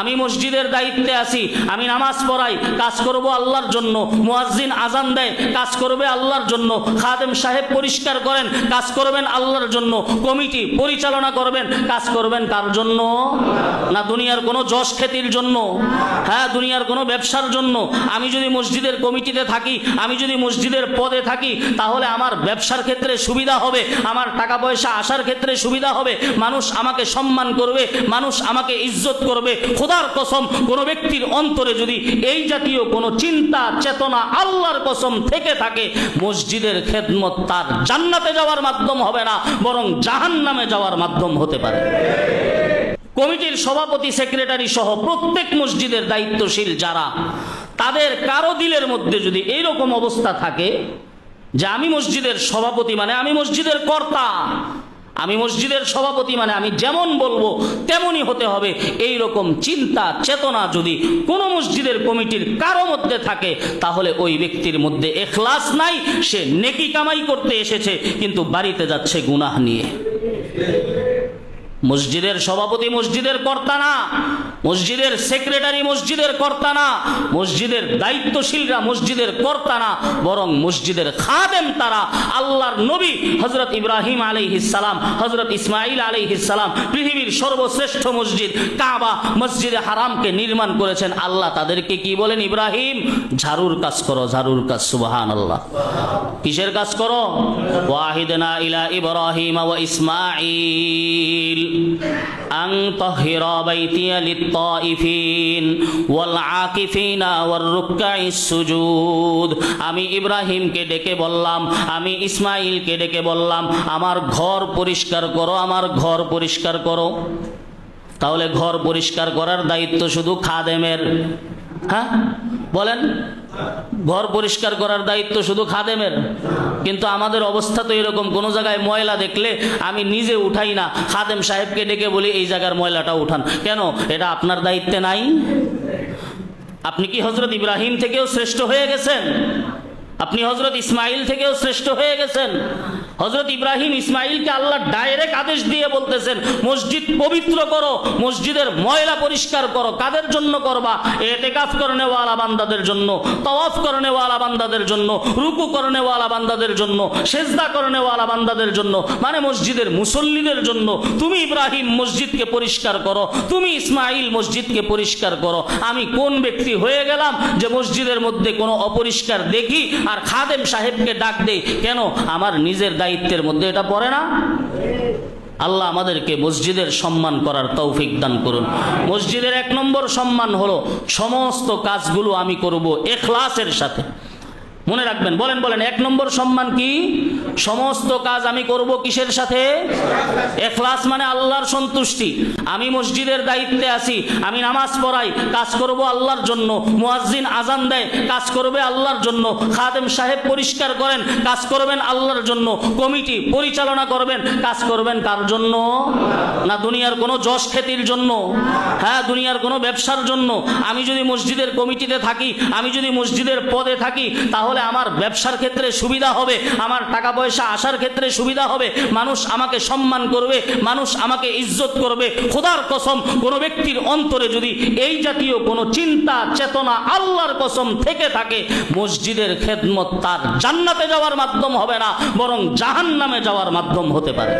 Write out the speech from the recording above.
আমি মসজিদের দায়িত্বে আছি, আমি নামাজ পড়াই, কাজ করব আল্লাহর জন্য, মুয়াজ্জিন আজান দেয়, কাজ করবে আল্লাহর জন্য, খাদেম সাহেব পরিষ্কার করেন, কাজ করবেন আল্লাহর জন্য, কমিটি পরিচালনা করবেন, কাজ করবেন কার জন্য? না দুনিয়ার কোনো যশ খ্যাতির জন্য? হ্যাঁ দুনিয়ার কোনো ব্যবসার জন্য? আমি যদি মসজিদের কমিটিতে থাকি, আমি যদি মসজিদের পদে থাকি, তাহলে আমার ব্যবসার ক্ষেত্রে সুবিধা হবে, আমার টাকা পয়সা আসার ক্ষেত্রে সুবিধা হবে, মানুষ আমাকে সম্মান করবে, মানুষ আমাকে ইজ্জত করবে খোদার কসম, কোনো ব্যক্তির অন্তরে যদি এই জাতীয় কোনো চিন্তা, চেতনা আল্লাহর কসম থেকে থাকে, মসজিদের খেদমত তার জান্নাতে যাওয়ার মাধ্যম হবে না, বরং জাহান্নামে যাওয়ার মাধ্যম হতে পারে। কমিটির সভাপতি, সেক্রেটারি সহ প্রত্যেক মসজিদের দায়িত্বশীল যারা, তাদের কারও দিলের মধ্যে যদি এইরকম অবস্থা থাকে যে আমি মসজিদের সভাপতি মানে আমি মসজিদের কর্তা আমি মসজিদের সভাপতি মানে আমি যেমন বলব তেমনই হতে হবে। এই রকম চিন্তা, চেতনা যদি কোনো মসজিদের কমিটির কারও মধ্যে থাকে, তাহলে ওই ব্যক্তির মধ্যে এখলাস নাই, সে নেকি কামাই করতে এসেছে, কিন্তু বাড়িতে যাচ্ছে গুনাহ নিয়ে। মসজিদের সভাপতি মসজিদের কর্তা না, মসজিদের সেক্রেটারি মসজিদের কর্তা না, মসজিদের দায়িত্বশীলরা মসজিদের কর্তা না, বরং মসজিদের খাদেম তারা আল্লাহর নবী হজরত ইব্রাহিম আলাইহিসালাম হজরত ইসমাইল আলাইহিসালাম পৃথিবীর সর্বশ্রেষ্ঠ মসজিদ কাবা, মসজিদে হারামকে নির্মাণ করেছেন। আল্লাহ তাদেরকে কি বলেন ইব্রাহিম? ঝাড়ুর কাজ করো, ঝাড়ুর কাজ সুবাহান আল্লাহ কিসের কাজ করো? ওয়াহিদনা ইলা ইব্রাহিম ওয়া ইসমাঈল। বাইতিয়া লিত-তাইফিন ওয়াল আকিফিনা ওয়ার রুকআইস সুজুদ আমি ইব্রাহিমকে ডেকে বললাম, আমি ইসমাইলকে ডেকে বললাম, আমার ঘর পরিষ্কার করো, আমার ঘর পরিষ্কার করো। তাহলে ঘর পরিষ্কার করার দায়িত্ব শুধু খাদেমের। হ্যাঁ? বলেন। ঘর পরিষ্কার করার দায়িত্ব শুধু খাদেমের। কিন্তু আমাদের অবস্থা তো এরকম, কোনো জায়গায় ময়লা দেখলে আমি নিজে উঠাই না। খাদেম সাহেবকে ডেকে বলি, এই জায়গার ময়লাটা উঠান। কেন? এটা আপনার দায়িত্বে নাই? আপনি কি হজরত ইব্রাহিম থেকেও শ্রেষ্ঠ হয়ে গেছেন? আপনি হজরত ইসমাইল থেকেও শ্রেষ্ঠ হয়ে গেছেন? হজরত ইব্রাহিম ইসমাইলকে আল্লাহ ডাইরেক্ট আদেশ দিয়ে বলতেছেন, মসজিদ পবিত্র করো, মসজিদের ময়লা পরিষ্কার করো, কাদের জন্য করবা? এতেকাফ করনেওয়ালা বান্দাদের জন্য, তওয়াফ করনেওয়ালা বান্দাদের জন্য, রুকু করনেওয়ালা বান্দাদের জন্য, সেজদা করনেওয়ালা বান্দাদের জন্য মানে মসজিদের মুসল্লিদের জন্য। তুমি ইব্রাহিম মসজিদকে পরিষ্কার করো, তুমি ইসমাইল মসজিদকে পরিষ্কার করো। আমি কোন ব্যক্তি হয়ে গেলাম যে মসজিদের মধ্যে কোনো অপরিষ্কার দেখি আর খাদেম সাহেবকে ডাক দেই? কেন? আমার নিজের দায়িত্বের মধ্যে এটা পড়ে না? আল্লাহ আমাদেরকে মসজিদের সম্মান করার তৌফিক দান করুন। মসজিদের এক নম্বর সম্মান হলো, সমস্ত কাজগুলো আমি করব এখলাসের সাথে। মনে রাখবেন, বলেন বলেন, এক নম্বর সম্মান কি? সমস্ত কাজ আমি করব কিসের সাথে? এখলাস মানে আল্লাহর সন্তুষ্টি। আমি মসজিদের দায়িত্বে আছি, আমি নামাজ পড়াই, কাজ করব আল্লাহর জন্য। মুয়াজ্জিন আজান দেয়, কাজ করবে আল্লাহর জন্য। খাদেম সাহেব পরিষ্কার করেন, কাজ করবেন আল্লাহর জন্য। কমিটি পরিচালনা করবেন, কাজ করবেন কার জন্য? না দুনিয়ার কোনো যশ খ্যাতির জন্য? হ্যাঁ দুনিয়ার কোনো ব্যবসার জন্য। আমি যদি মসজিদের কমিটিতে থাকি, আমি যদি মসজিদের পদে থাকি, তাহলে আমার ব্যবসার ক্ষেত্রে সুবিধা হবে, আমার টাকা পয়সা আসার ক্ষেত্রে সুবিধা হবে, মানুষ আমাকে সম্মান করবে, মানুষ আমাকে ইজ্জত করবে। খোদার কসম, কোনো ব্যক্তির অন্তরে যদি এই জাতীয় কোনো চিন্তা, চেতনা আল্লাহর কসম থেকে থাকে, মসজিদের খেদমত তার জান্নাতে যাওয়ার মাধ্যম হবে না, বরং জাহান্নামে যাওয়ার মাধ্যম হতে পারে।